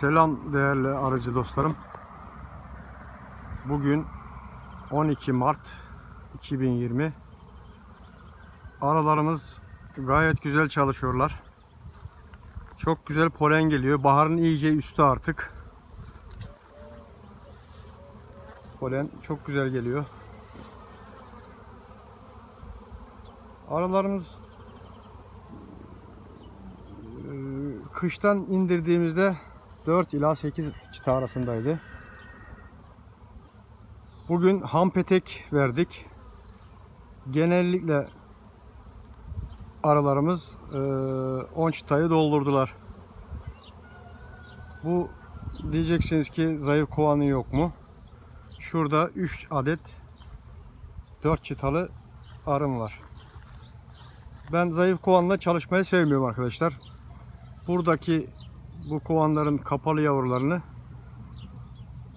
Selam değerli arıcı dostlarım. Bugün 12 Mart 2020. Arılarımız gayet güzel çalışıyorlar. Çok güzel polen geliyor. Baharın iyice üstü artık. Polen çok güzel geliyor. Arılarımız e, kıştan indirdiğimizde 4 ila 8 çıta arasındaydı. Bugün ham petek verdik. Genellikle arılarımız e, 10 çıtayı doldurdular. Bu diyeceksiniz ki zayıf kovanı yok mu? Şurada 3 adet 4 çıtalı arım var. Ben zayıf kovanla çalışmayı sevmiyorum arkadaşlar. Buradaki bu kovanların kapalı yavrularını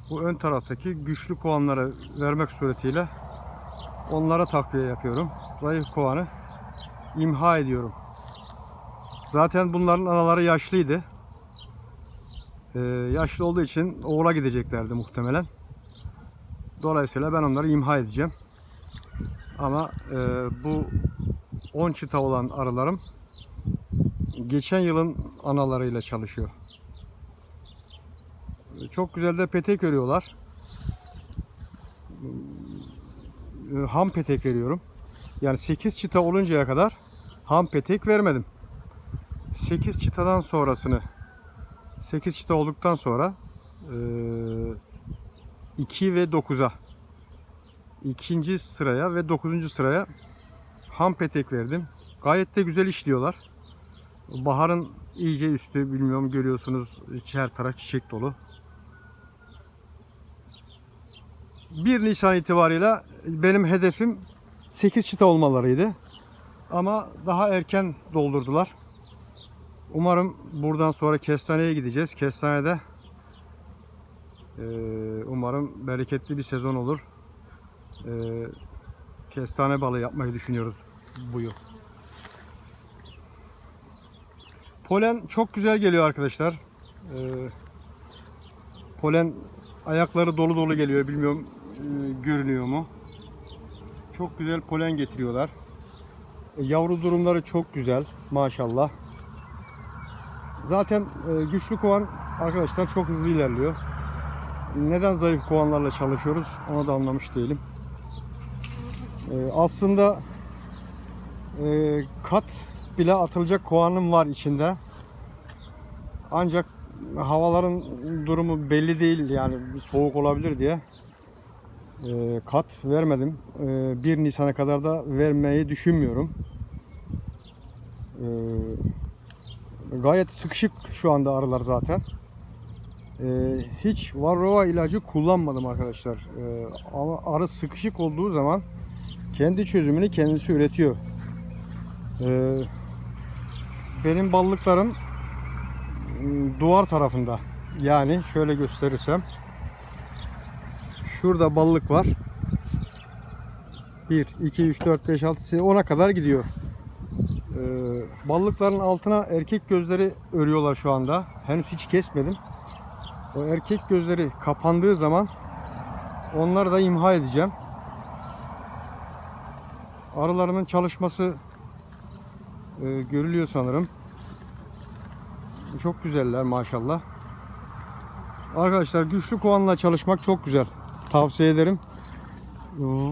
bu ön taraftaki güçlü kovanlara vermek suretiyle onlara takviye yapıyorum. Zayıf kovanı imha ediyorum. Zaten bunların anaları yaşlıydı. Ee, yaşlı olduğu için oğula gideceklerdi muhtemelen. Dolayısıyla ben onları imha edeceğim. Ama e, bu 10 çıta olan arılarım geçen yılın analarıyla çalışıyor. Çok güzel de petek örüyorlar. Ee, Ham petek veriyorum. Yani 8 çıta oluncaya kadar ham petek vermedim. 8 çıtadan sonrasını 8 çıta olduktan sonra 2 ve 9'a ikinci sıraya ve 9. sıraya ham petek verdim. Gayet de güzel işliyorlar. Baharın iyice üstü bilmiyorum görüyorsunuz her taraf çiçek dolu. 1 Nisan itibariyle benim hedefim 8 çıta olmalarıydı. Ama daha erken doldurdular. Umarım buradan sonra kestaneye gideceğiz. Kestanede eee, umarım bereketli bir sezon olur. Eee, kestane balı yapmayı düşünüyoruz bu yıl. Polen çok güzel geliyor arkadaşlar. Ee, polen ayakları dolu dolu geliyor. Bilmiyorum e, görünüyor mu? Çok güzel polen getiriyorlar. E, yavru durumları çok güzel maşallah. Zaten e, güçlü kovan arkadaşlar çok hızlı ilerliyor. Neden zayıf kovanlarla çalışıyoruz onu da anlamış değilim. E, aslında e, kat bile atılacak kovanım var içinde. Ancak havaların durumu belli değil yani soğuk olabilir diye e, kat vermedim. E, 1 Nisan'a kadar da vermeyi düşünmüyorum. E, gayet sıkışık şu anda arılar zaten. E, hiç varroa ilacı kullanmadım arkadaşlar. E, ama arı sıkışık olduğu zaman kendi çözümünü kendisi üretiyor. Ee, benim ballıklarım ım, duvar tarafında. Yani şöyle gösterirsem şurada ballık var. 1, 2, 3, 4, 5, 6, 10'a kadar gidiyor. Ee, ballıkların altına erkek gözleri örüyorlar şu anda. Henüz hiç kesmedim. O erkek gözleri kapandığı zaman onları da imha edeceğim. Arılarımın çalışması e, görülüyor sanırım. Çok güzeller maşallah. Arkadaşlar güçlü kovanla çalışmak çok güzel. Tavsiye ederim.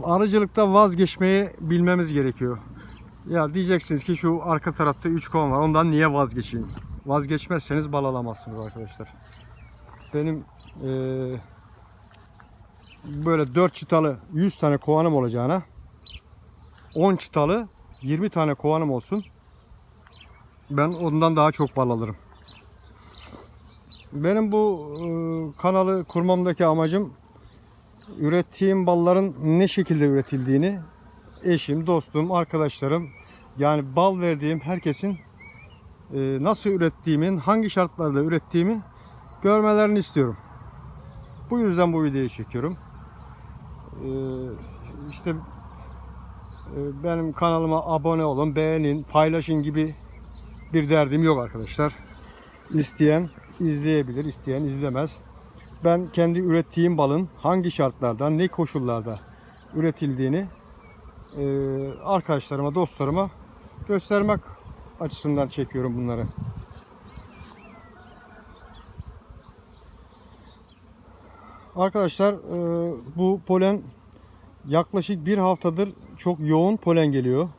Arıcılıkta vazgeçmeyi bilmemiz gerekiyor. Ya diyeceksiniz ki şu arka tarafta 3 kovan var. Ondan niye vazgeçeyim? Vazgeçmezseniz bal alamazsınız arkadaşlar. Benim e, böyle 4 çıtalı 100 tane kovanım olacağına 10 çıtalı 20 tane kovanım olsun. Ben ondan daha çok bal alırım. Benim bu e, kanalı kurmamdaki amacım ürettiğim balların ne şekilde üretildiğini eşim, dostum, arkadaşlarım yani bal verdiğim herkesin e, nasıl ürettiğimin, hangi şartlarda ürettiğimi görmelerini istiyorum. Bu yüzden bu videoyu çekiyorum. E, işte e, benim kanalıma abone olun, beğenin, paylaşın gibi bir derdim yok arkadaşlar. İsteyen izleyebilir, isteyen izlemez. Ben kendi ürettiğim balın hangi şartlarda, ne koşullarda üretildiğini e, arkadaşlarıma, dostlarıma göstermek açısından çekiyorum bunları. Arkadaşlar e, bu polen yaklaşık bir haftadır çok yoğun polen geliyor.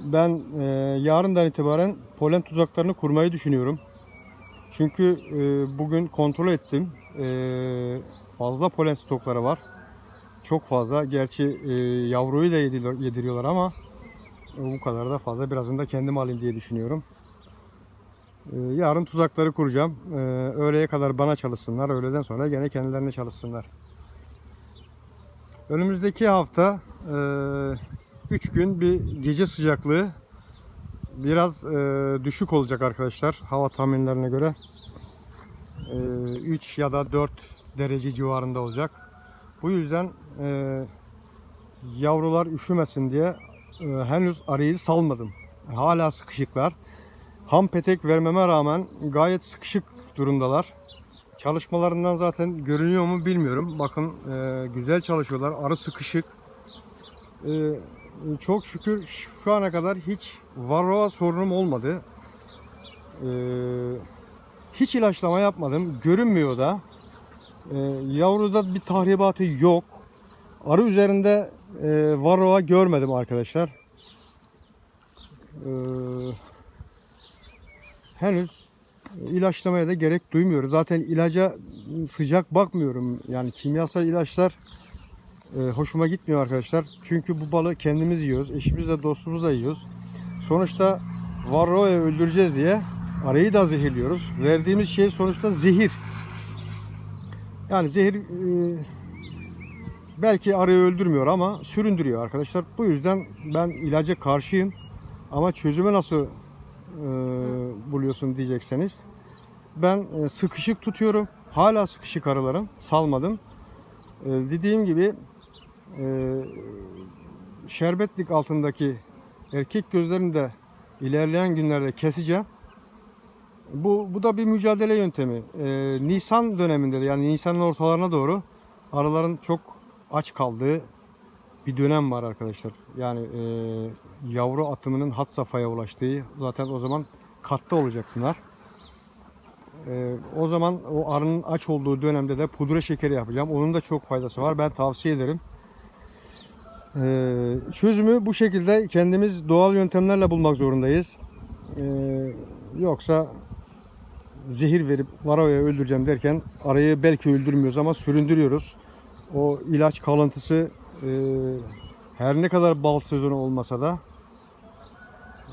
Ben e, yarından itibaren polen tuzaklarını kurmayı düşünüyorum. Çünkü e, bugün kontrol ettim. E, fazla polen stokları var. Çok fazla. Gerçi e, yavruyu da yediriyor- yediriyorlar ama e, bu kadar da fazla. Birazını da kendim alayım diye düşünüyorum. E, yarın tuzakları kuracağım. E, öğleye kadar bana çalışsınlar. Öğleden sonra gene kendilerine çalışsınlar. Önümüzdeki hafta 3 gün bir gece sıcaklığı biraz e, düşük olacak arkadaşlar hava tahminlerine göre. 3 ya da 4 derece civarında olacak. Bu yüzden e, yavrular üşümesin diye e, henüz arayı salmadım. Hala sıkışıklar. Ham petek vermeme rağmen gayet sıkışık durumdalar. Çalışmalarından zaten görünüyor mu bilmiyorum. Bakın e, güzel çalışıyorlar. Arı sıkışık. E, çok şükür şu ana kadar hiç varroa sorunum olmadı. E, hiç ilaçlama yapmadım. Görünmüyor da. E, yavruda bir tahribatı yok. Arı üzerinde e, varroa görmedim arkadaşlar. E, henüz ilaçlamaya da gerek duymuyoruz. Zaten ilaca sıcak bakmıyorum. Yani kimyasal ilaçlar e, hoşuma gitmiyor arkadaşlar. Çünkü bu balı kendimiz yiyoruz. Eşimizle dostumuzla yiyoruz. Sonuçta varroa'yı öldüreceğiz diye arayı da zehirliyoruz. Verdiğimiz şey sonuçta zehir. Yani zehir e, belki arıyı öldürmüyor ama süründürüyor arkadaşlar. Bu yüzden ben ilaca karşıyım. Ama çözümü nasıl e, buluyorsun diyecekseniz. Ben e, sıkışık tutuyorum. Hala sıkışık arılarım. Salmadım. E, dediğim gibi e, şerbetlik altındaki erkek gözlerini de ilerleyen günlerde keseceğim. Bu, bu da bir mücadele yöntemi. E, Nisan döneminde de yani Nisan'ın ortalarına doğru arıların çok aç kaldığı bir dönem var arkadaşlar. Yani e, yavru atımının hat safhaya ulaştığı zaten o zaman katta olacak bunlar. E, o zaman o arının aç olduğu dönemde de pudra şekeri yapacağım. Onun da çok faydası var. Ben tavsiye ederim. E, çözümü bu şekilde kendimiz doğal yöntemlerle bulmak zorundayız. E, yoksa zehir verip varoya öldüreceğim derken arayı belki öldürmüyoruz ama süründürüyoruz. O ilaç kalıntısı e, her ne kadar bal sezonu olmasa da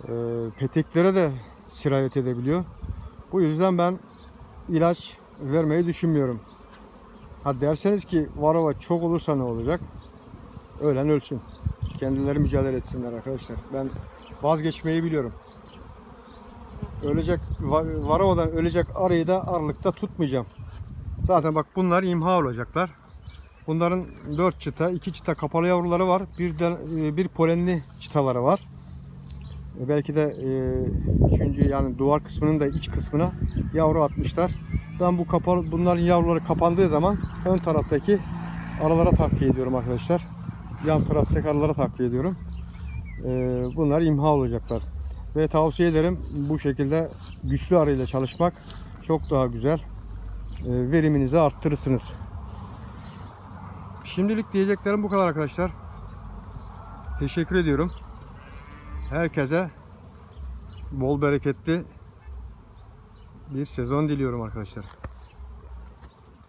e, peteklere de sirayet edebiliyor. Bu yüzden ben ilaç vermeyi düşünmüyorum. Ha derseniz ki varova çok olursa ne olacak? Ölen ölsün. Kendileri mücadele etsinler arkadaşlar. Ben vazgeçmeyi biliyorum. Ölecek va- varovadan ölecek arıyı da aralıkta tutmayacağım. Zaten bak bunlar imha olacaklar. Bunların 4 çıta, 2 çıta kapalı yavruları var. Bir de e, bir polenli çıtaları var. E, Belki de e, üçüncü yani duvar kısmının da iç kısmına yavru atmışlar. Ben bu kapalı bunların yavruları kapandığı zaman ön taraftaki aralara takviye ediyorum arkadaşlar. Yan taraftaki aralara takviye ediyorum. E, Bunlar imha olacaklar. Ve tavsiye ederim bu şekilde güçlü arıyla çalışmak çok daha güzel. E, Veriminizi arttırırsınız. Şimdilik diyeceklerim bu kadar arkadaşlar. Teşekkür ediyorum. Herkese bol bereketli bir sezon diliyorum arkadaşlar.